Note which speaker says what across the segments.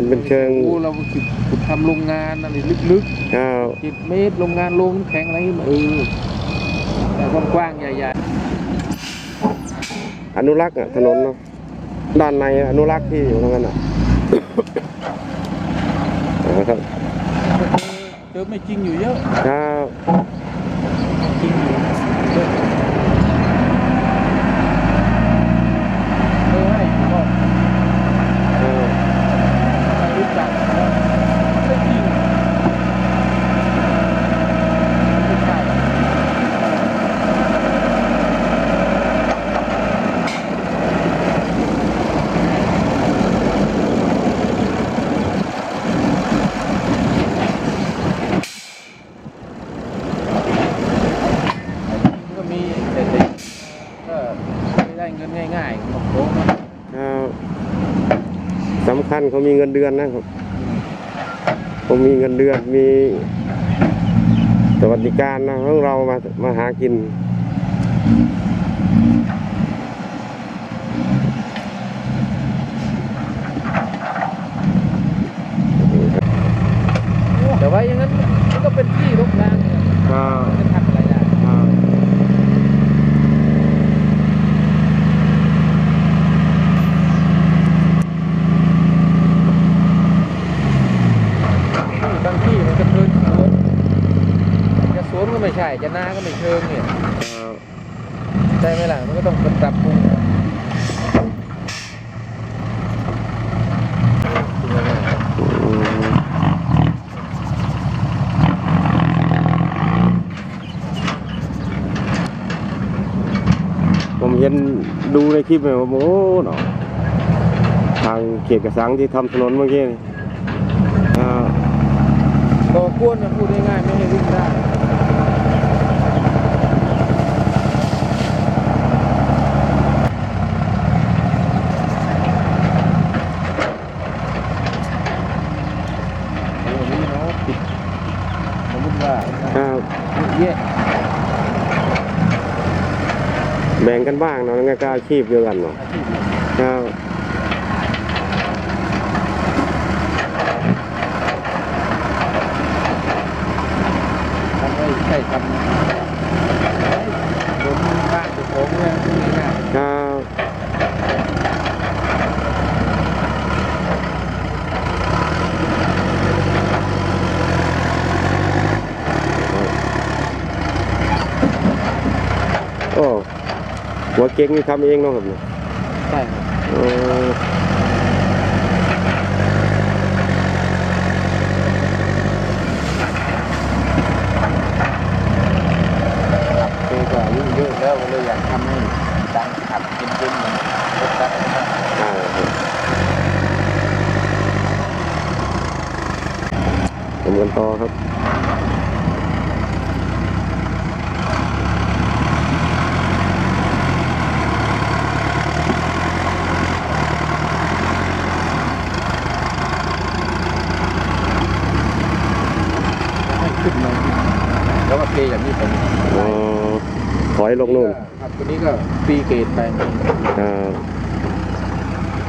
Speaker 1: มันเป็นเชิง
Speaker 2: โอ้เราขุดขุดทำโรงงานอะไรลึก
Speaker 1: อ้าว
Speaker 2: ๆสิบเมตรโรงงานโรงน้ำแข็งอะไรอย่างเงี้ยเออแต่กว้างๆใหญ่
Speaker 1: อนุรักษ์อะถนนเนาะด้านในอนุรักษ์ที่อยู่ตรงนั้นอะนะครับ
Speaker 2: ๆเจอไม่จริงอยู่เยอะ
Speaker 1: ครับ
Speaker 2: จริงอยู่เยอะเออให้ผมบอก
Speaker 1: เออ
Speaker 2: ไม่รู้จักไม่จริงไม่ใช่ ก็มีแต่เด็กก็ไม่ได้เงินง่ายๆมาโค้งนะครับ
Speaker 1: สำคัญเขามีเงินเดือนนะครับ ผมมีเงินเดือนมีสวัสดิการนะของเรามามาหากิน
Speaker 2: แต่ว่าอย่างนั้นมันก็เป็นที่รกร้างเนี่ย
Speaker 1: ก็
Speaker 2: มันจะทำอะไรได้
Speaker 1: อ่า
Speaker 2: บางที่มันก็เทินสวนจะสวนก็ไม่ ใช่ จะนาก็ไม่เชิงเนี่ย
Speaker 1: อ่า
Speaker 2: ใช่ไหมล่ะ มันก็ต้องปรับปรุง
Speaker 1: อืมผมเห็นดูในคลิปเลยว่าโอ้เนาะทางเขตกระสังที่ทำถนนเมื่อกี้นี่อ่า
Speaker 2: ก็กวนนะพูดง่ายๆไม่ให้วิ่งได้โอ้นี่เนาะติดสมมติ ว่า
Speaker 1: ครับ
Speaker 2: เยอะ
Speaker 1: แบ่งกันบ้างเนาะงั้นก็อาชีพเดียวกันเนาะ
Speaker 2: อาชีพ
Speaker 1: ครับ
Speaker 2: ทำไม่ใช่ทำบนบ้านเจ้าของเนี่ยง่าย
Speaker 1: ครับโอ้หัว เก่งนี่ทำเองเนาะครับเนี่ย
Speaker 2: ๆใช่ครับ
Speaker 1: เออ
Speaker 2: เจอก็อายุเยอะแล้วก็เลยอยากทำให้ดังขับเป็นๆเหมือนรถดังนะครับ
Speaker 1: ใช่ครับทำกันต่อครับ
Speaker 2: ขึ้นมาแล้วก็เทอย่างนี้ไป
Speaker 1: อ๋อถอยลงนู่น
Speaker 2: ครับตัวนี้ก็ปีเกตไป
Speaker 1: ครับ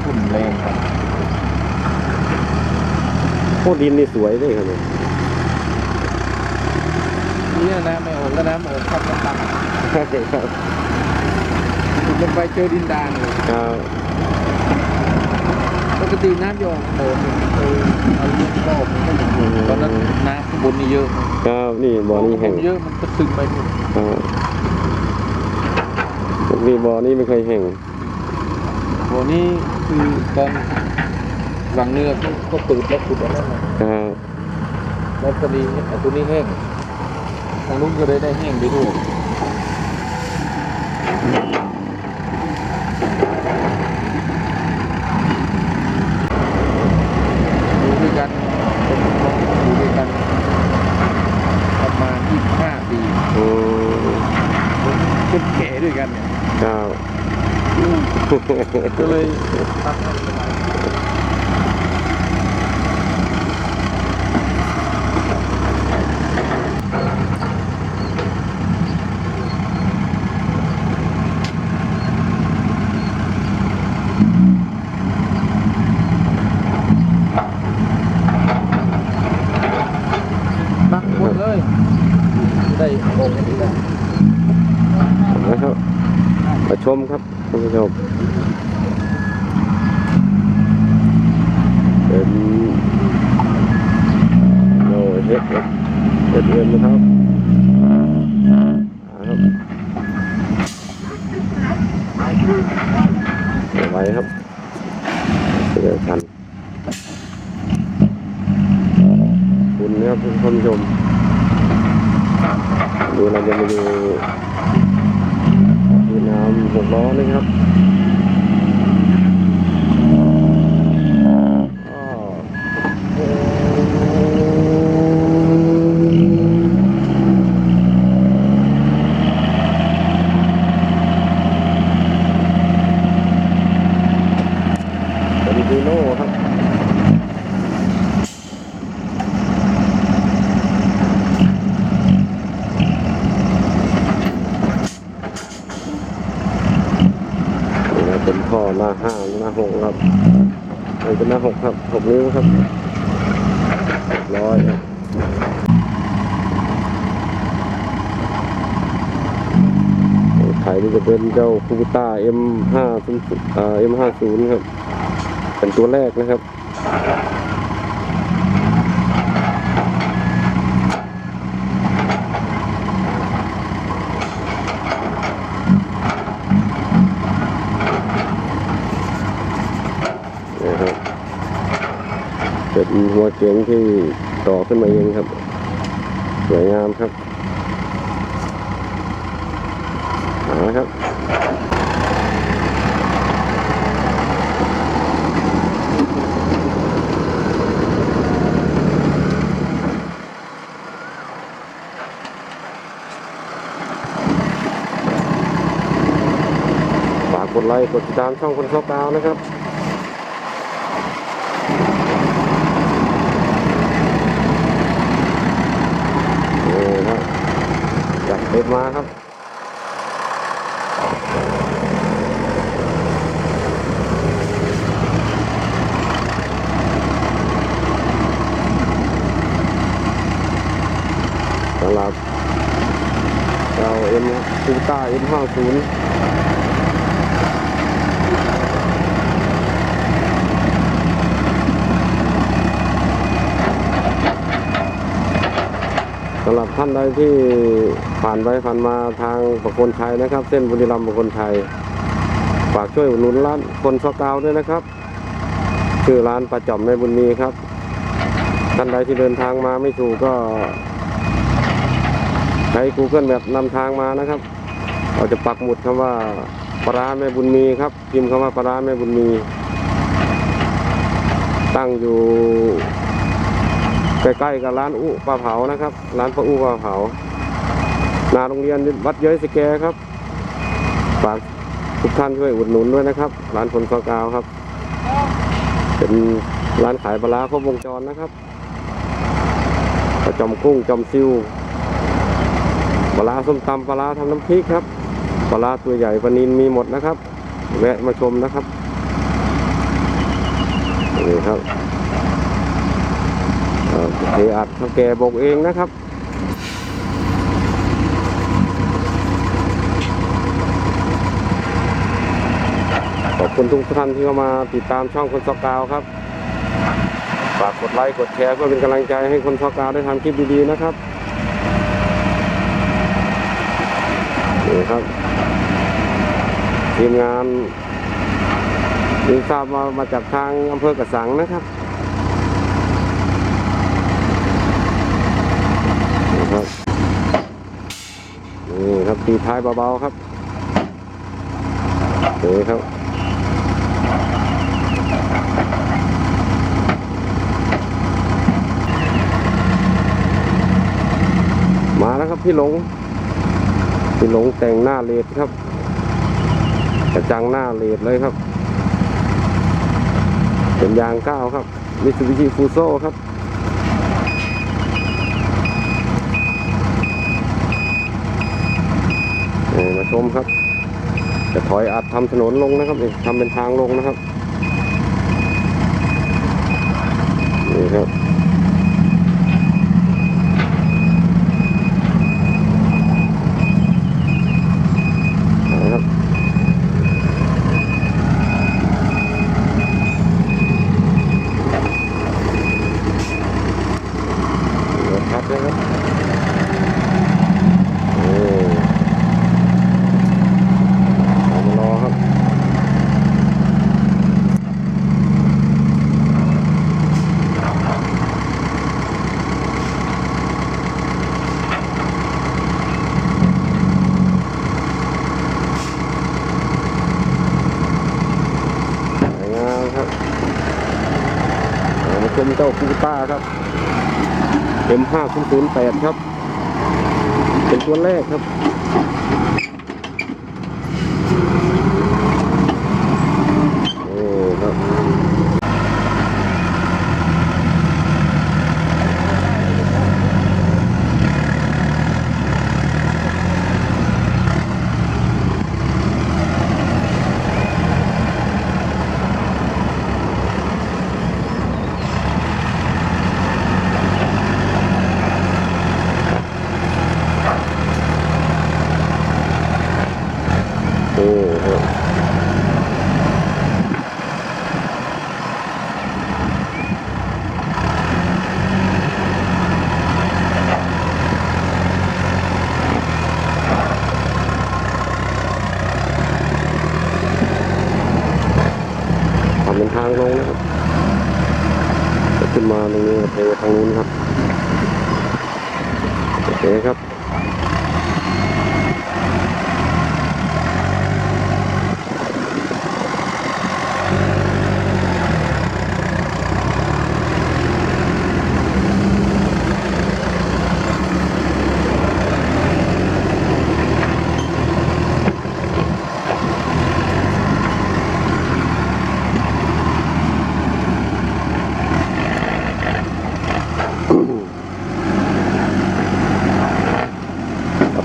Speaker 2: หุ่นแรงครับ
Speaker 1: โคตรดินนี่สวยเลยครับเนี่ย
Speaker 2: นี่น้ำไม่ออกแล้วน้ำออกครับน้ำต่ำ
Speaker 1: ครับ
Speaker 2: ขุดลงไปเจอดินดานเลย
Speaker 1: ครับ
Speaker 2: ป กติน้ำจะออกโดนเออเอาเลี้ยงรอบมันก็อย่ตอนนั้นน้ำข้างบนนี่เยอะ
Speaker 1: ครับนี่บ่อนี้แห้ง
Speaker 2: เยอะมันก็ซึมไปหมด
Speaker 1: นี่บ่อนี้ไม่เคยแห้ง
Speaker 2: โหนี่คือตอนหลังเนื้อก็ก็เปิดแล้วขุดอันนั้นมา
Speaker 1: ครับ
Speaker 2: แล้วพอดีไอตัวนี้แห้งทางนู้นก็เลยได้แห้งไปด้วยกันคนน้องอยู่ด้วยกันประมาณ25ปี
Speaker 1: อืม
Speaker 2: จนแก่ด้วยกันเนี่ย
Speaker 1: ครับ
Speaker 2: ก็เลยทำให้สบาย ได้โองค์นี้แล้ว
Speaker 1: นะครับมาชมครับท่านผู้ชม เป็นโอ้เฮ็ดเฮ็ดเฮ็ดเงินนะครับเอาไว้ครับเดี๋ยวกันคุณนะครับท่านผู้ชมดูเราจะมาดูมีน้ำหกล้อนะครับอ้อเป็นฟีโน่ครับ นี่นะเป็นท่อหน้าห้าหน้าหกครับนี่เป็น หกครับหกนิ้วครับร้อยครับไข่นี่จะเป็นเจ้าคูต้า M ห้าศูนย์อ่า M ห้าศูนย์ครับ เป็นตัวแรกนะครับ หัวเก๋งที่ต่อขึ้นมาเองครับ สวยงามครับอาครับฝากกดไลค์กดติดตามช่องคนชอบดาวนะครับ นี่ครับจับเบ็ด มาครับ สำหรับเราเอ็มคูต้าเอ็มห้าศูนย์สำหรับ ท่านใดที่ผ่านไปผ่านมาทางประคนชัยนะครับ เส้นบุรีรัมย์ประคนชัยฝากช่วยอุดหนุนร้านคนซอกาวด้วยนะครับชื่อร้านประจอมในบุญมีครับ ท่านใดที่เดินทางมาไม่ถูกก็ใช้ Google แบบนำทางมานะครับ เราจะปักหมุดคำว่าปลาร้าแม่บุญมีครับ พิมพ์คำว่าปลาร้าแม่บุญมี ตั้งอยู่ ใกล้ๆกับร้านอุปลาเผานะครับ ร้านปลาอุปลาเผานาโรงเรียนวัดเย้ยสแกครับฝากทุกท่านช่วยอุดหนุนด้วยนะครับ ร้านผลซอกาวครับ เป็นร้านขายปลาร้าครบวงจรนะครับปลาจอมกุ้งจอมซิวปลาส้มตำปลาทำน้ำพริกครับปลาร้าตัวใหญ่ปลานินมีหมดนะครับ แวะมาชมนะครับนี่ครับ เดอัดเท่าแก่บอกเองนะครับขอบคุณทุกท่านที่เข้ามาติดตามช่องคนซอกาวครับ ฝากกดไลค์กดแชร์เพื่อเป็นกำลังใจให้คนซอกกาวได้ทำคลิปดีๆนะครับนี่ครับทีมงานนี่ทราบมามาจากทางอำเภอกระสังนะครับนี่ครับนี่ครับ ตีท้ายเบาๆครับนี่ครับมาแล้วครับพี่หลง พี่หลงแต่งหน้าเลดครับ กระจังหน้าเลดเลยครับ เป็นยางก้าวครับมิตซูบิชิฟูโซครับ นี่มาชมครับ จะถอยอัดทำถนนลงนะครับนี่ทำเป็นทางลงนะครับนี่ครับ ชมเจ้าคูต้าครับ M5008 ครับ เป็นตัวแรกครับ โอ้ครับ โอ้ครับทำเป็นทางลงนะครับจะขึ้นมา ไปทางนู้นครับโอเคครับ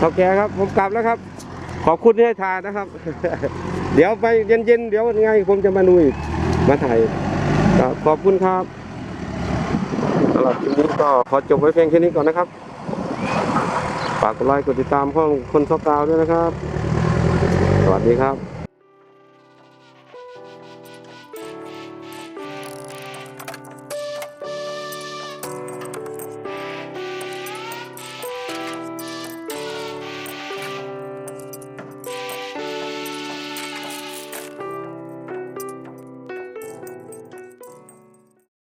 Speaker 1: โอเคครับ ผมกลับแล้วครับ ขอบคุณที่ให้ทานนะครับ เดี๋ยวไปเย็นๆ เดี๋ยวไงผมจะมาดูอีก มาถ่ายครับขอบคุณครับสำหรับคลิปนี้ก็ขอจบไว้เพียงแค่นี้ก่อนนะครับ ฝากกดไลค์กดติดตามห้องคนซอกกาวด้วยนะครับ สวัสดีครับ